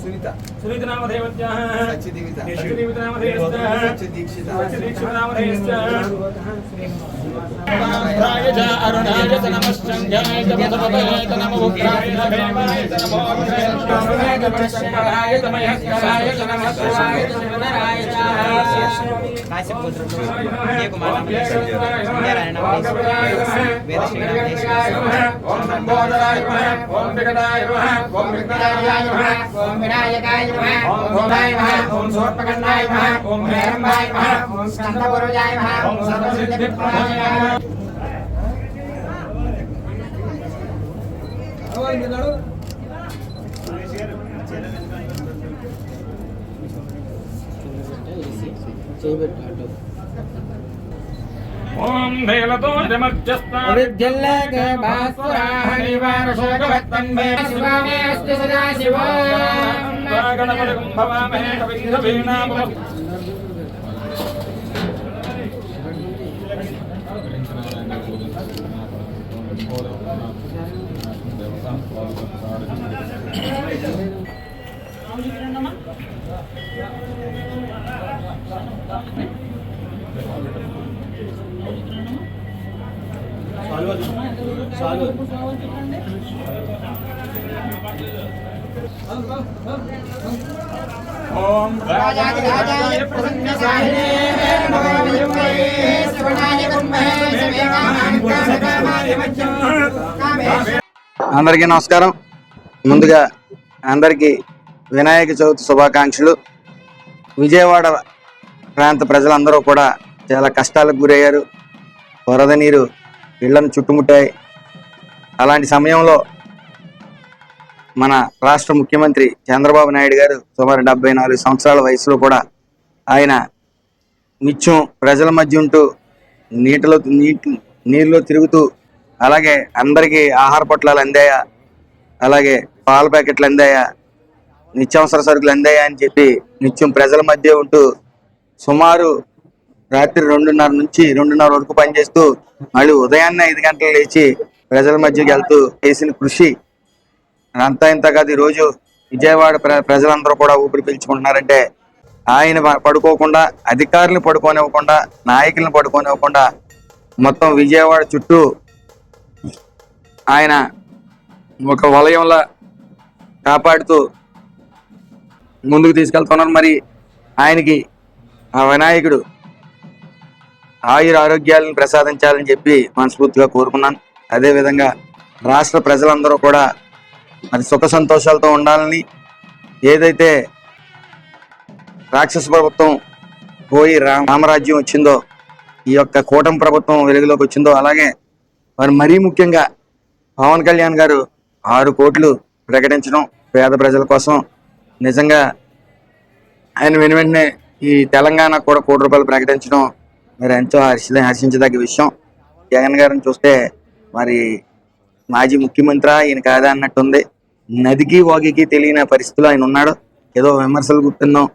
सुनीता सुनीता। नामधेयवत्याः सच्चिदीवितामधेयश्च अरुणाय च नमश्चन्द्राय च पदपतये च नमो ग्रामदेवाय च नमो शङ्कराय च मयस्कराय च नमः शिवाय च शिवधराय च काश्यपुत्र वेदशिवनामदेश ओम सम्बोधराय ओम विगत మహేశ్వరాయ చ నమః శివాయ చ శివధరాయ చ ఓం లంబోదరాయ నమః ఓం వికటాయ నమః ఓం విఘ్నరాజాయ నమః ఓం వినాయకాయ నమః ఓం భూతాయ నమః ఓం సోర్పకర్ణాయ నమః ఓం హేరంబాయ నమః ఓం స్కందపురుజాయ నమః ఓం సర్వసిద్ధిప్రదాయ నమః ఓం నీలతో జమర్జస్తా శివామే అస్తు సదా గణపతిం భవామహే కవింద్రవీణామ ఓం ప్రసన్న సాహినే మధ్యం అందరికీ నమస్కారం. ముందుగా అందరికీ వినాయక చవితి శుభాకాంక్షలు. విజయవాడ ప్రాంత ప్రజలందరూ కూడా చాలా కష్టాలకు గురయ్యారు. వరద నీరు ఇళ్ళను చుట్టుముట్టాయి. అలాంటి సమయంలో మన రాష్ట్ర ముఖ్యమంత్రి చంద్రబాబు నాయుడు గారు సుమారు డెబ్బై నాలుగు సంవత్సరాల వయసులో కూడా ఆయన నిత్యం ప్రజల మధ్య ఉంటూ నీటిలో నీటి నీళ్ళలో తిరుగుతూ అలాగే అందరికీ ఆహార పొట్లాలు అందాయా అలాగే పాల ప్యాకెట్లు అందాయా నిత్యావసర సరుకులు అందాయా అని చెప్పి నిత్యం ప్రజల మధ్య ఉంటూ సుమారు రాత్రి రెండున్నర నుంచి రెండున్నర వరకు పనిచేస్తూ మళ్ళీ ఉదయాన్నే ఐదు గంటలు లేచి ప్రజల మధ్యకి వెళ్తూ చేసిన కృషి. అంతా ఇంత కాదు ఈరోజు రోజు విజయవాడ ప్ర ప్రజలందరూ కూడా ఊపిరి పీల్చుకుంటున్నారంటే ఆయన పడుకోకుండా అధికారులను పడుకోనివ్వకుండా నాయకులను పడుకోనివ్వకుండా మొత్తం విజయవాడ చుట్టూ ఆయన ఒక వలయంలా కాపాడుతూ ముందుకు తీసుకెళ్తున్నారు. మరి ఆయనకి ఆ వినాయకుడు ఆయుర ఆరోగ్యాలను ప్రసాదించాలని చెప్పి మనస్ఫూర్తిగా కోరుకున్నాను. అదేవిధంగా రాష్ట్ర ప్రజలందరూ కూడా మరి సుఖ సంతోషాలతో ఉండాలని ఏదైతే రాక్షస ప్రభుత్వం పోయి రా- రామరాజ్యం వచ్చిందో ఈ యొక్క కూటమి ప్రభుత్వం వెలుగులోకి వచ్చిందో అలాగే మరి మరీ ముఖ్యంగా పవన్ కళ్యాణ్ గారు ఆరు కోట్లు ప్రకటించడం పేద ప్రజల కోసం నిజంగా ఆయన వెను వెంటనే ఈ తెలంగాణ కూడా కోటి రూపాయలు ప్రకటించడం మరి ఎంతో హర్ష హర్షించదగ్గ విషయం. జగన్ గారిని చూస్తే మరి మాజీ ముఖ్యమంత్రి ఈయన కాదా అన్నట్టుంది. నదికి వాగికి తెలియని పరిస్థితిలో ఆయన ఉన్నాడు. ఏదో విమర్శలు గుర్తున్నాం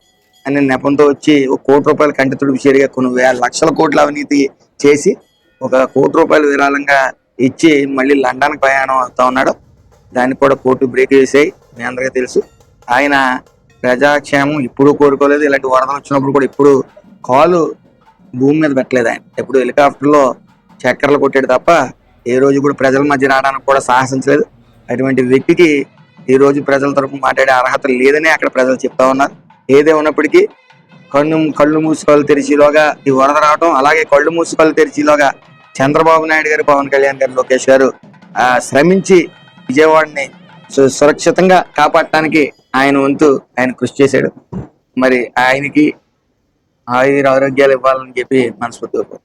అనే నెపంతో వచ్చి ఒక కోటి రూపాయల కంటి తుడుపు చేరిగా కొన్ని వేల లక్షల కోట్ల అవినీతి చేసి ఒక కోటి రూపాయలు విరాళంగా ఇచ్చి మళ్ళీ లండన్కి ప్రయాణం అవుతా ఉన్నాడు. దానికి కూడా కోర్టు బ్రేక్ చేసాయి. మీ అందరికీ తెలుసు. ఆయన ప్రజాక్షేమం ఇప్పుడు కోరుకోలేదు. ఇలాంటి వరదలు వచ్చినప్పుడు కూడా ఇప్పుడు కాలు భూమి మీద పెట్టలేదు ఆయన. ఎప్పుడు హెలికాప్టర్లో చక్కర్లు కొట్టాడు తప్ప ఏ రోజు కూడా ప్రజల మధ్య రావడానికి కూడా సాహసించలేదు అటువంటి వ్యక్తికి ఈ రోజు ప్రజల తరపు మాట్లాడే అర్హత లేదని అక్కడ ప్రజలు చెప్తా ఉన్నారు. ఏదే ఉన్నప్పటికీ కన్ను కళ్ళు మూసి కళ్ళు తెరిచిలోగా ఈ వరద రావటం అలాగే కళ్ళు మూసి కళ్ళు తెరిచిలోగా చంద్రబాబు నాయుడు గారు పవన్ కళ్యాణ్ గారు లోకేష్ గారు ఆ, శ్రమించి విజయవాడని సు- సురక్షితంగా కాపాడటానికి ఆయన వంతు ఆయన కృషి చేశాడు. మరి ఆయనకి ఆయుర ఆరోగ్యాలు ఇవ్వాలని చెప్పి మనస్ఫూర్తిగా